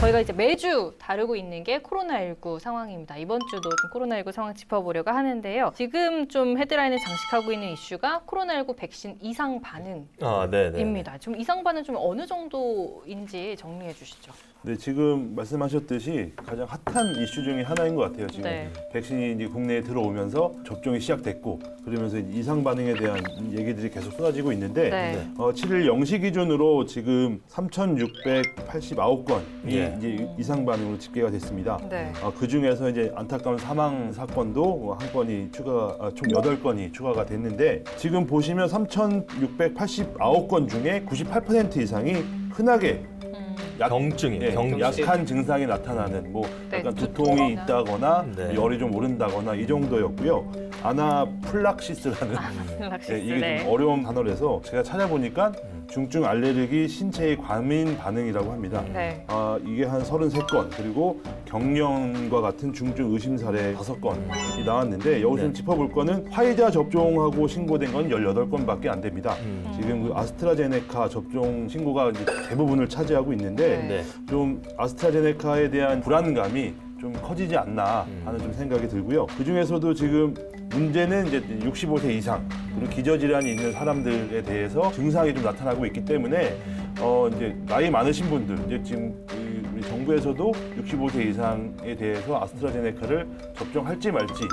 저희가 이제 매주 다루고 있는 게 코로나19 상황입니다. 이번 주도 좀 코로나19 상황 짚어보려고 하는데요. 지금 좀 헤드라인을 장식하고 있는 이슈가 코로나19 백신 이상 반응입니다. 아, 네, 네. 좀 이상 반응 좀 어느 정도인지 정리해 주시죠. 네, 지금 말씀하셨듯이 가장 핫한 이슈 중에 하나인 것 같아요. 지금 네. 백신이 이제 국내에 들어오면서 접종이 시작됐고 그러면서 이상 반응에 대한 얘기들이 계속 쏟아지고 있는데 네. 어, 7일 0시 기준으로 지금 3,689건이 예. 이제 이상 반응으로 집계가 됐습니다. 네. 어, 그 중에서 이제 안타까운 사망 사건도 한 건이 추가, 아, 총 8건이 추가가 됐는데 지금 보시면 3,689건 중에 98% 이상이 흔하게 음, 약, 경증이에요. 예, 경증. 약한 증상이 나타나는 뭐 네, 약간 두통이나. 두통이 있다거나 네. 열이 좀 오른다거나 이 정도였고요. 아나플락시스라는 락시스. 예, 이게 네. 좀 어려운 단어라서 제가 찾아보니까 중증 알레르기 신체의 과민 반응이라고 합니다. 네. 아, 이게 한 33건 그리고 경련과 같은 중증 의심 사례 5건이 나왔는데 여기서 좀 네. 짚어볼 거는 화이자 접종하고 신고된 건 18건밖에 안 됩니다. 음. 지금 그 아스트라제네카 접종 신고가 이제 대부분을 차지하고 있는데 네. 좀 아스트라제네카에 대한 불안감이 좀 커지지 않나 음. 하는 좀 생각이 들고요. 그 중에서도 지금 문제는 이제 65세 이상 기저질환이 있는 사람들에 대해서 증상이 좀 나타나고 있기 때문에 어 이제 나이 많으신 분들 이제 지금 그 우리 정부에서도 65세 이상에 대해서 아스트라제네카를 접종할지 말지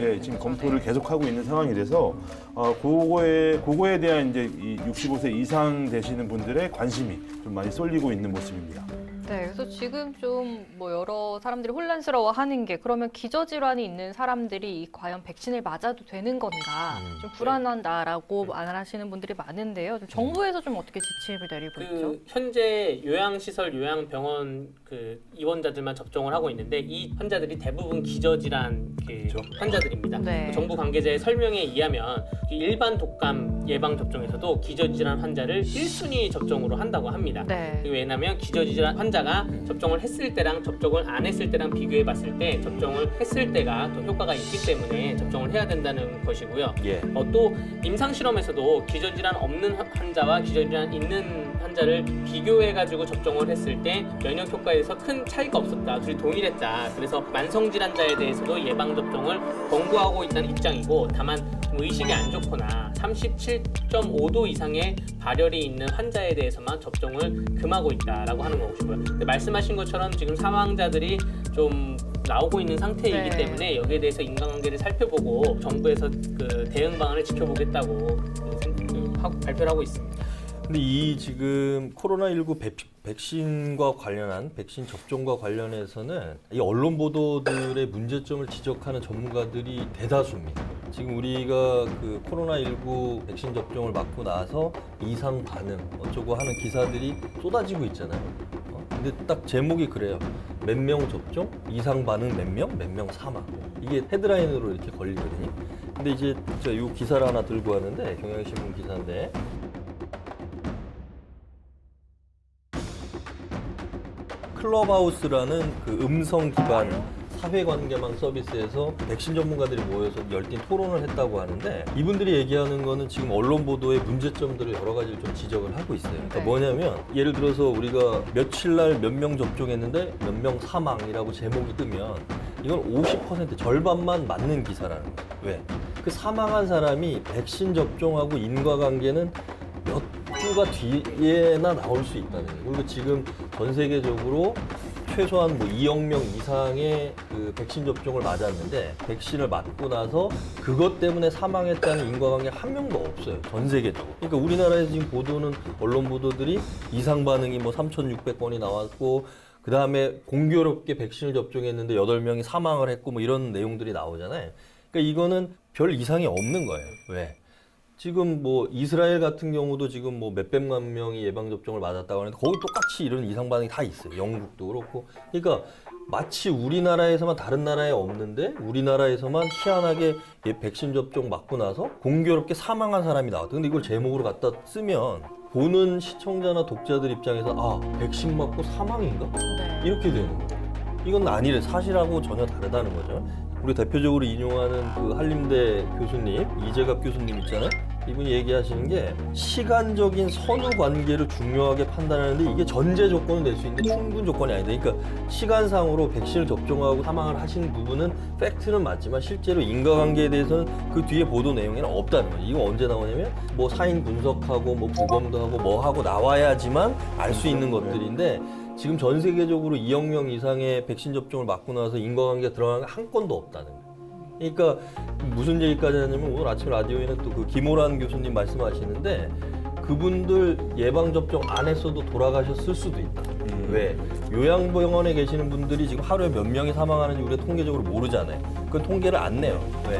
예, 지금. 검토를 계속하고 있는 상황이라서 어, 그거에 그거에 대한 이제 이 65세 이상 되시는 분들의 관심이 좀 많이 쏠리고 있는 모습입니다. 네, 그래서 지금 좀 뭐 여러 사람들이 혼란스러워 하는 게 그러면 기저 질환이 있는 사람들이 이 과연 백신을 맞아도 되는 건가 음, 좀 불안한다라고 말하시는 분들이 많은데요. 좀 정부에서 좀 어떻게 지침을 내리고 있죠? 그 현재 요양시설, 요양병원 그 입원자들만 접종을 하고 있는데 이 환자들이 대부분 기저질환 그 그렇죠. 환자들입니다. 네. 그 정부 관계자의 설명에 의하면 그 일반 독감 예방 접종에서도 기저질환 환자를 1순위 접종으로 한다고 합니다. 네. 왜냐하면 기저질환 환자가 접종을 했을 때랑 접종을 안 했을 때랑 비교해 봤을 때 접종을 했을 때가 더 효과가 있기 때문에 접종을 해야 된다는 것이고요. 예. 어, 또 임상 실험에서도 기저질환 없는 환- 환자와 기저질환 있는 환자를 비교해가지고 접종을 했을 때 면역 효과에서 큰 차이가 없었다. 둘이 동일했다. 그래서 만성 질환자에 대해서도 예방 접종을 권고하고 있다는 입장이고 다만 좀 의식이 안 좋거나 37.5도 이상의 발열이 있는 환자에 대해서만 접종을 금하고 있다라고 하는 것이고요. 말씀하신 것처럼 지금 사망자들이 좀 나오고 있는 상태이기 네. 때문에 여기에 대해서 인과관계를 살펴보고 정부에서 그 대응 방안을 지켜보겠다고 하고- 발표를 하고 있습니다. 근데 이 지금 코로나19 백, 백신과 관련한 백신 접종과 관련해서는 이 언론 보도들의 문제점을 지적하는 전문가들이 대다수입니다. 지금 우리가 그 코로나19 백신 접종을 맞고 나서 이상 반응 어쩌고 하는 기사들이 쏟아지고 있잖아요. 어? 근데 딱 제목이 그래요. 몇 명 접종, 이상 반응 몇 명, 몇 명 사망. 이게 헤드라인으로 이렇게 걸리거든요. 근데 이제 제가 이 기사를 하나 들고 왔는데 경향신문 기사인데 클럽하우스라는 그 음성 기반 사회관계망 서비스에서 백신 전문가들이 모여서 열띤 토론을 했다고 하는데 이분들이 얘기하는 거는 지금 언론 보도의 문제점들을 여러 가지를 좀 지적을 하고 있어요. 그러니까 네. 뭐냐면 예를 들어서 우리가 며칠 날 몇 명 접종했는데 몇 명 사망이라고 제목이 뜨면 이건 50% 절반만 맞는 기사라는 거예요. 왜? 그 사망한 사람이 백신 접종하고 인과관계는 몇 주가 뒤에나 나올 수 있다는 거예요. 그리고 지금 전 세계적으로 최소한 뭐 2억 명 이상의 그 백신 접종을 맞았는데 백신을 맞고 나서 그것 때문에 사망했다는 인과관계 한 명도 없어요. 전 세계적으로. 그러니까 우리나라에서 지금 보도는 언론 보도들이 이상 반응이 뭐 3,600건이 나왔고 그 다음에 공교롭게 백신을 접종했는데 8명이 사망을 했고 뭐 이런 내용들이 나오잖아요. 그러니까 이거는 별 이상이 없는 거예요. 왜? 지금 뭐 이스라엘 같은 경우도 지금 뭐 몇백만 명이 예방 접종을 맞았다고 하는데 거기 똑같이 이런 이상 반응이 다 있어요. 영국도 그렇고. 그러니까 마치 우리나라에서만 다른 나라에 없는데 우리나라에서만 희한하게 예, 백신 접종 맞고 나서 공교롭게 사망한 사람이 나왔다. 근데 이걸 제목으로 갖다 쓰면 보는 시청자나 독자들 입장에서 아 백신 맞고 사망인가? 네. 이렇게 되는 거예요. 이건 아니래. 사실하고 전혀 다르다는 거죠. 우리 대표적으로 인용하는 그 한림대 교수님, 이재갑 교수님 있잖아요. 이분이 얘기하시는 게 시간적인 선후 관계를 중요하게 판단하는데 이게 전제 조건은 될 수 있는데 충분 조건이 아니다. 그러니까 시간상으로 백신을 접종하고 사망을 하신 부분은 팩트는 맞지만 실제로 인과관계에 대해서는 그 뒤에 보도 내용에는 없다는 거죠. 이거 언제 나오냐면 뭐 사인 분석하고 뭐 부검도 하고 뭐 하고 나와야지만 알 수 있는 것들인데 지금 전 세계적으로 2억 명 이상의 백신 접종을 맞고 나서 인과관계가 게한 건도 없다는 거예요. 그러니까 무슨 얘기까지 하냐면 오늘 아침 라디오에는 또 그 김호란 교수님 말씀하시는데 그분들 예방 접종 안 했어도 돌아가셨을 수도 있다. 음. 왜 요양병원에 계시는 분들이 지금 하루에 몇 명이 사망하는지 우리가 통계적으로 모르잖아요. 그건 통계를 안 내요. 왜?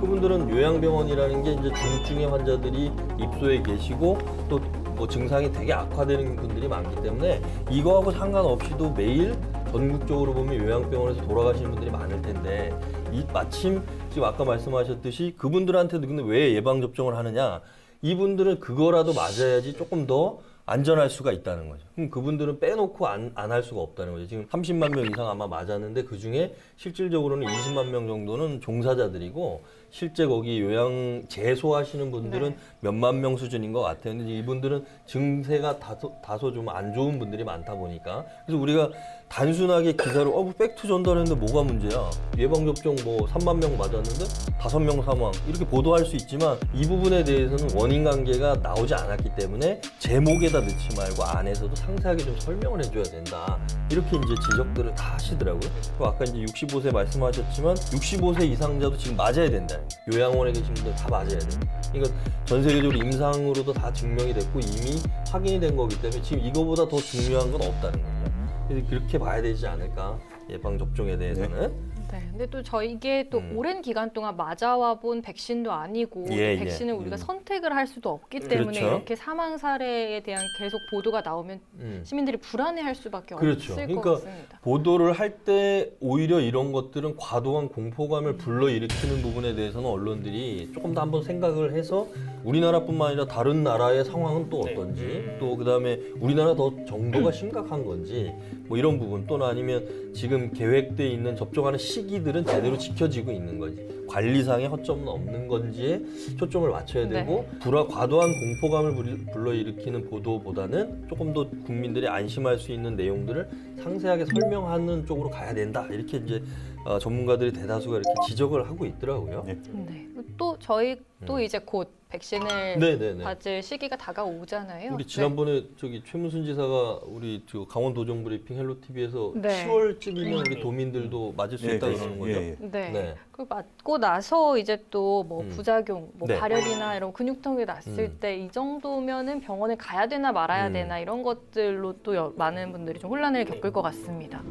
그분들은 요양병원이라는 게 이제 중증의 환자들이 입소해 계시고 또 뭐 증상이 되게 악화되는 분들이 많기 때문에 이거하고 상관없이도 매일 전국적으로 보면 요양병원에서 돌아가시는 분들이 많을 텐데 이 마침 지금 아까 말씀하셨듯이 그분들한테도 근데 왜 예방 접종을 하느냐? 이분들은 그거라도 맞아야지 조금 더 안전할 수가 있다는 거죠. 그럼 그분들은 빼놓고 안 안 할 수가 없다는 거죠. 지금 30만 명 이상 아마 맞았는데 그 중에 실질적으로는 20만 명 정도는 종사자들이고 실제 거기 요양 재소하시는 분들은 네. 몇만 명 수준인 것 같아요. 근데 이분들은 증세가 다소, 다소 좀 안 좋은 분들이 많다 보니까 그래서 우리가 단순하게 기사로 어, 뭐 팩트 전달했는데 뭐가 문제야? 예방 접종 뭐 3만 명 맞았는데 5명 사망 이렇게 보도할 수 있지만 이 부분에 대해서는 원인 관계가 나오지 않았기 때문에 제목에다 넣지 말고 안에서도 상세하게 좀 설명을 해줘야 된다. 이렇게 이제 지적들을 다 하시더라고요. 그리고 아까 이제 65세 말씀하셨지만 65세 이상자도 지금 맞아야 된다. 요양원에 계신 분들 다 맞아야 돼. 그러니까 전 세계적으로 임상으로도 다 증명이 됐고 이미 확인이 된 거기 때문에 지금 이거보다 더 중요한 건 없다는 거죠. 그래서 그렇게 봐야 되지 않을까 예방 접종에 대해서는. 네, 근데 또 저희 이게 또 음. 오랜 기간 동안 맞아와 본 백신도 아니고 예, 또 백신을 예. 우리가 음. 선택을 할 수도 없기 때문에 그렇죠. 이렇게 사망 사례에 대한 계속 보도가 나오면 음. 시민들이 불안해할 수밖에 그렇죠. 없을 그러니까 것 같습니다. 보도를 할 때 오히려 이런 것들은 과도한 공포감을 불러일으키는 부분에 대해서는 언론들이 조금 더 한번 생각을 해서 우리나라뿐만 아니라 다른 나라의 상황은 또 네. 어떤지 또 그다음에 우리나라 더 정도가 심각한 건지 뭐 이런 부분 또는 아니면 지금 계획돼 있는 접종하는 시 기들은 제대로 지켜지고 있는 건지 관리상의 허점은 없는 건지에 초점을 맞춰야 네. 되고 불화 과도한 공포감을 불- 불러일으키는 보도보다는 조금 더 국민들이 안심할 수 있는 내용들을 상세하게 설명하는 쪽으로 가야 된다 이렇게 이제 어, 전문가들이 대다수가 이렇게 지적을 하고 있더라고요. 네. 네, 또 저희 또 음. 이제 곧 백신을 네네네. 맞을 시기가 다가오잖아요. 우리 네. 지난번에 저기 최무순 지사가 우리 저 강원 도정 브리핑 헬로 TV에서 네. 10월쯤이면 우리 도민들도 맞을 수 예, 있다 그- 그러는 거죠. 예, 예. 네. 네. 그 맞고 나서 이제 또 뭐 음. 부작용, 뭐 네. 발열이나 이런 근육통이 났을 음. 때이 정도면은 병원에 가야 되나 말아야 음. 되나 이런 것들로 또 여- 많은 분들이 좀 혼란을 겪을 것 같습니다.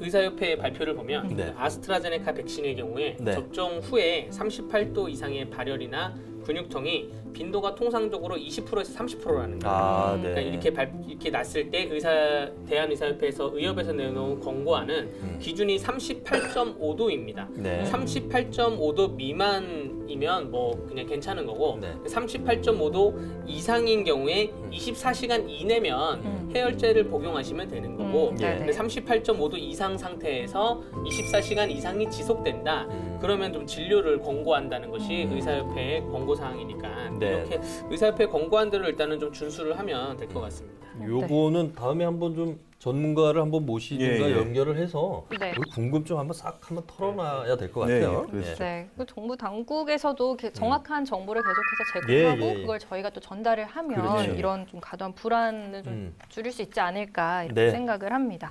의사협회 발표를 보면 네. 아스트라제네카 백신의 경우에 네. 접종 후에 38도 이상의 발열이나 근육통이 빈도가 통상적으로 20%에서 30%라는 거예요. 아, 음. 네. 그러니까 이렇게 발, 이렇게 났을 때 의사 대한의사협회에서 의협에서 내놓은 권고안은 음. 기준이 38.5도입니다. 네. 38.5도 미만 이면 뭐 그냥 괜찮은 거고 네. 38.5도 이상인 경우에 음. 24시간 이내면 음. 해열제를 복용하시면 되는 거고 음, 예. 네네. 근데 38.5도 이상 상태에서 24시간 이상이 지속된다. 음. 그러면 좀 진료를 권고한다는 것이 음. 의사협회의 권고 사항이니까 네. 이렇게 의사협회 권고안 대로 일단은 좀 준수를 하면 될 것 같습니다. 요거는 다음에 한번 좀 전문가를 한번 모시든가 예, 예. 연결을 해서 네. 그 궁금증 한번 싹 한번 털어놔야 될 것 네, 같아요. 예, 그렇죠. 네, 그 정부 당국에서도 이렇게 정확한 정보를 계속해서 예, 제공하고 예, 예. 그걸 저희가 또 전달을 하면 그렇죠. 이런 좀 과도한 불안을 좀 음. 줄일 수 있지 않을까 이렇게 네. 생각을 합니다.